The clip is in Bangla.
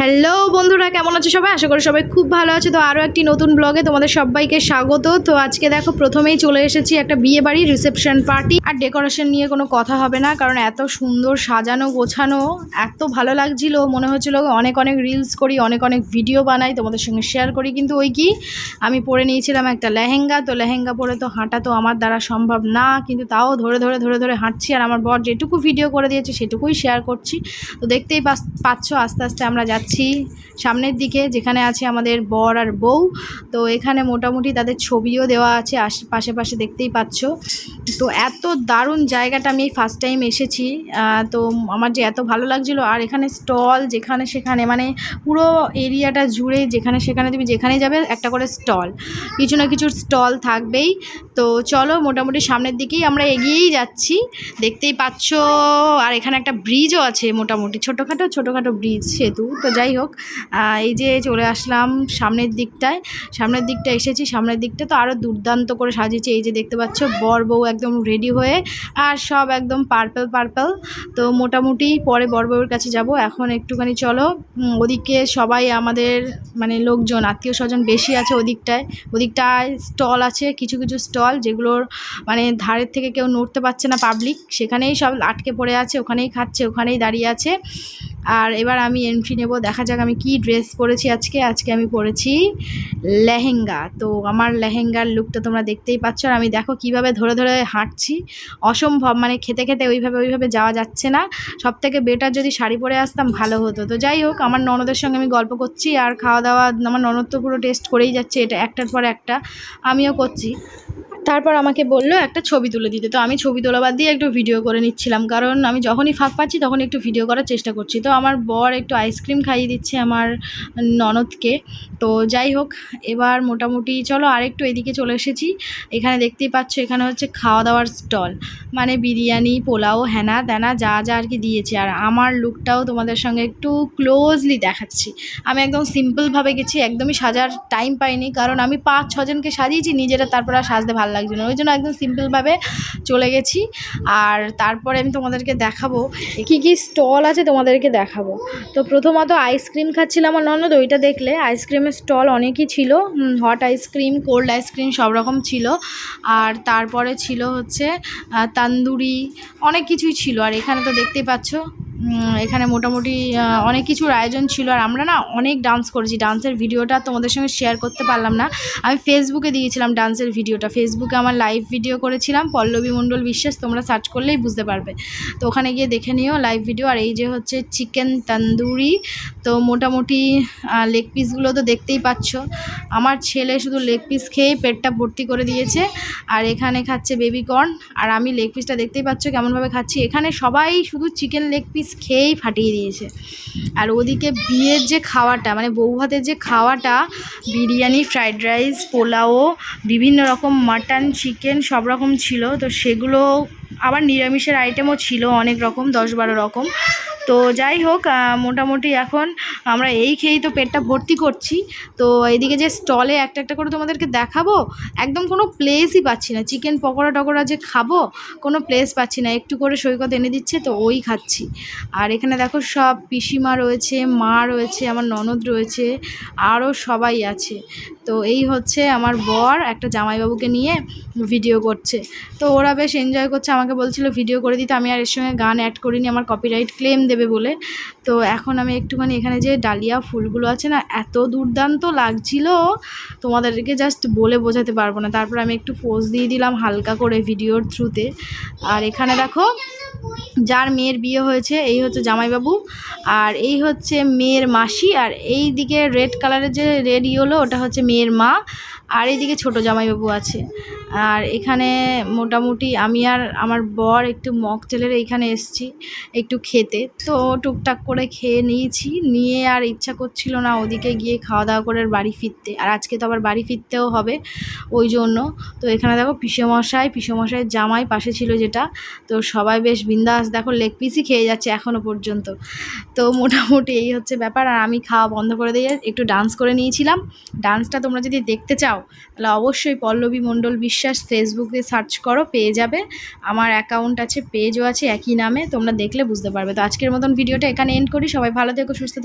হ্যালো বন্ধুরা, কেমন আছো সবাই? আশা করি সবাই খুব ভালো আছে। তো আরও একটি নতুন ব্লগে তোমাদের সবাইকে স্বাগত। তো আজকে দেখো, প্রথমেই চলে এসেছি একটা বিয়ে বাড়ি রিসেপশন পার্টি আর ডেকোরেশন নিয়ে কোনো কথা হবে না, কারণ এত সুন্দর সাজানো, গোছানো, এত ভালো লাগছিল। মনে হচ্ছিল অনেক অনেক রিলস করি, অনেক অনেক ভিডিও বানাই, তোমাদের সঙ্গে শেয়ার করি। কিন্তু ওই কি? আমি পরে নিয়েছিলাম একটা লেহেঙ্গা, তো লেহেঙ্গা পরে তো হাঁটা তো আমার দ্বারা সম্ভব না। কিন্তু তাও ধরে ধরে ধরে ধরে হাঁটছি। আর আমার বর যেটুকু ভিডিও করে দিয়েছে, সেটুকুই শেয়ার করছি। তো দেখতেই পাচ্ছ আস্তে আস্তে আমরা যাচ্ছি সামনের দিকে, যেখানে আছে আমাদের বর আর বউ। তো এখানে মোটামুটি তাদের ছবিও দেওয়া আছে আশ- পাশে দেখতেই পাচ্ছ। তো এত দারুণ জায়গাটা আমি ফার্স্ট টাইম এসেছি। তো আমার যে এত ভালো লাগছিল, আর এখানে স্টল যেখানে সেখানে মানে পুরো এরিয়াটা জুড়ে যেখানে সেখানে তুমি যেখানে যাবে, একটা করে স্টল। কিছু না কিছু স্টল থাকবেই। তো চলো মোটামুটি সামনের দিকেই আমরা এগিয়েই যাচ্ছি। দেখতেই পাচ্ছ, আর এখানে একটা ব্রিজও আছে মোটামুটি, ছোটোখাটো ছোটোখাটো ব্রিজ সেতু। তো যাই হোক এই যে চলে আসলাম সামনের দিকটায়। সামনের দিকটা এসেছি, সামনের দিকটা তো আরও দুর্দান্ত করে সাজিয়েছে। এই যে দেখতে পাচ্ছ, বর বউ একদম রেডি হয়ে আর সব একদম পার্পল পার্পল তো মোটামুটি পরে বর বউয়ের কাছে যাব। এখন একটুখানি চলো ওদিকে সবাই আমাদের মানে লোকজন, আত্মীয় স্বজন বেশি আছে ওদিকটায়। ওদিকটায় স্টল আছে, কিছু কিছু স্টল যেগুলোর মানে ধারের থেকে কেউ নড়তে পারছে না পাবলিক সেখানেই সব আটকে পড়ে আছে, ওখানেই খাচ্ছে, ওখানেই দাঁড়িয়ে আছে। আর এবার আমি এন্ট্রি নেব। দেখা যাক আমি কি ড্রেস পরেছি আজকে। আজকে আমি পরেছি লেহেঙ্গা। তো আমার লেহেঙ্গার লুকটা তোমরা দেখতেই পাচ্ছ। আর আমি দেখো কীভাবে ধরে ধরে হাঁটছি। অসম্ভব মানে খেতে খেতে ওইভাবে ওইভাবে যাওয়া যাচ্ছে না। সব থেকে বেটার যদি শাড়ি পরে আসতাম, ভালো হতো। তো যাই হোক, আমার ননদের সঙ্গে আমি গল্প করছি আর খাওয়া দাওয়া আমার ননদ তো পুরো টেস্ট করেই যাচ্ছে। এটা একটার পর একটা আমিও করছি। তারপর আমাকে বলল, একটা ছবি তুলে দিতে। তো আমি ছবি তোলা বাদ দিয়ে একটু ভিডিও করে নিচ্ছিলাম। কারণ আমি যখনই ফাঁক পাচ্ছি তখন একটু ভিডিও করার চেষ্টা করছি। তো আমার বর একটু আইসক্রিম খাইয়ে দিচ্ছে আমার ননদকে। তো যাই হোক, এবার মোটামুটি চলো আরেকটু এদিকে চলে এসেছি। এখানে দেখতেই পাচ্ছ, এখানে হচ্ছে খাওয়া দাওয়ার স্টল। মানে বিরিয়ানি, পোলাও হ্যানা ত্যানা যা যা আর কি দিয়েছে। আর আমার লুকটাও তোমাদের সঙ্গে একটু ক্লোজলি দেখাচ্ছি। আমি একদম সিম্পলভাবে গেছি, একদমই সাজার টাইম পাইনি। কারণ আমি পাঁচ ছজনকে সাজিয়েছি, নিজেরা তারপর আর সাজতে ভালো লাগছে না। ওই জন্য একদম সিম্পলভাবে চলে গেছি। আর তারপরে আমি তোমাদেরকে দেখাবো, কি কি স্টল আছে তোমাদেরকে দেখাবো। তো প্রথমত আইসক্রিম খাচ্ছিলাম আমার ননদ, ওইটা দেখলে আইসক্রিমের স্টল অনেকই ছিল হট আইসক্রিম কোল্ড আইসক্রিম সব রকম ছিল। আর তারপরে ছিল হচ্ছে তান্দুরি, অনেক কিছুই ছিল। আর এখানে তো দেখতেই পাচ্ছ এখানে মোটামুটি অনেক কিছুর আয়োজন ছিল। আর আমরা না অনেক ডান্স করেছি। ডান্সের ভিডিওটা তোমাদের সঙ্গে শেয়ার করতে পারলাম না। আমি ফেসবুকে দিয়েছিলাম ডান্সের ভিডিওটা। ফেসবুকে আমার লাইভ ভিডিও করেছিলাম। পল্লবী মণ্ডল বিশ্বাস, তোমরা সার্চ করলেই বুঝতে পারবে। তো ওখানে গিয়ে দেখে নিও লাইভ ভিডিও আর এই যে হচ্ছে চিকেন তন্দুরি তো মোটামুটি লেগ পিসগুলো তো দেখতেই পাচ্ছ। আমার ছেলে শুধু লেগ পিস খেয়েই পেটটা ভর্তি করে দিয়েছে। আর এখানে খাচ্ছে বেবিকর্ন আর আমি লেগ পিসটা দেখতেই পাচ্ছ কেমনভাবে খাচ্ছি। এখানে সবাই শুধু চিকেন লেগ পিস খেয়েই ফাটিয়ে দিয়েছে। আর ওদিকে বিয়ের যে খাওয়াটা মানে বউ হাতের যে খাওয়াটা, বিরিয়ানি ফ্রায়েড রাইস পোলাও, বিভিন্ন রকম মাটন চিকেন সব রকম ছিল। তো সেগুলো আবার নিরামিষের আইটেমও ছিল অনেক রকম, দশ বারো রকম। তো যাই হোক মোটামুটি এখন আমরা এই খেয়েই তো পেটটা ভর্তি করছি। তো এদিকে যে স্টলে একটা একটা করে তোমাদেরকে দেখাবো, একদম কোনো প্লেসই পাচ্ছি না। চিকেন পকোড়া টকোড়া যে খাব, কোনো প্লেস পাচ্ছি না। একটু করে সৈকত এনে দিচ্ছে, তো ওই খাচ্ছি। আর এখানে দেখো সব পিসিমা রয়েছে, মা রয়েছে, আমার ননদ রয়েছে, আরও সবাই আছে। তো এই হচ্ছে আমার বর একটা জামাইবাবুকে নিয়ে ভিডিও করছে। তো ওরা বেশ এনজয় করছে, আমাকে বলছিল ভিডিও করে দিতে, আমি আর এর সঙ্গে গান অ্যাড করিনি, আমার কপিরাইট ক্লেম দেবে বলে। তো এখন আমি একটুখানি এখানে যে ডালিয়া ফুলগুলো আছে না, এত দুর্দান্ত লাগছিল, তোমাদেরকে জাস্ট বলে বোঝাতে পারব না। তারপর আমি একটু পোজ দিয়ে দিলাম হালকা করে ভিডিওর থ্রুতে আর এখানে দেখো, যার মেয়ের বিয়ে হয়েছে, এই হচ্ছে জামাইবাবু। আর এই হচ্ছে মেয়ের মাসি, আর এই দিকে রেড কালারের যে রেড ইয়েলো ওটা হচ্ছে মেয়ের মা আর এদিকে ছোট জামাইবাবু আছে। আর এখানে মোটামুটি আমি আর আমার বর একটু মকটেলের এইখানে এসছি একটু খেতে। তো টুকটাক করে খেয়ে নিয়েছি, নিয়ে আর ইচ্ছা করছিল না ওদিকে গিয়ে খাওয়া দাওয়া করে বাড়ি ফিরতে। আর আজকে তো আবার বাড়ি ফিরতেও হবে ওই জন্য। তো এখানে দেখো পিসেমশাই, পিসেমশাইয়ের জামাই পাশে ছিল যেটা। তো সবাই বেশ বিন্দাস দেখো লেগ পিসই খেয়ে যাচ্ছে এখনও পর্যন্ত। তো মোটামুটি এই হচ্ছে ব্যাপার। আর আমি খাওয়া বন্ধ করে দিয়ে একটু ডান্স করে নিয়েছিলাম। ডান্সটা তোমরা যদি দেখতে চাও, তাহলে অবশ্যই পল্লবী মণ্ডল বিশ্বাস ফেসবুকে সার্চ করো, পেয়ে যাবে। আমার অ্যাকাউন্ট আছে পেজও আছে একই নামে, তোমরা দেখলে বুঝতে পারবে। তো আজকের মতন ভিডিওটা এখানে এন্ড করি। সবাই ভালো থেকো, সুস্থ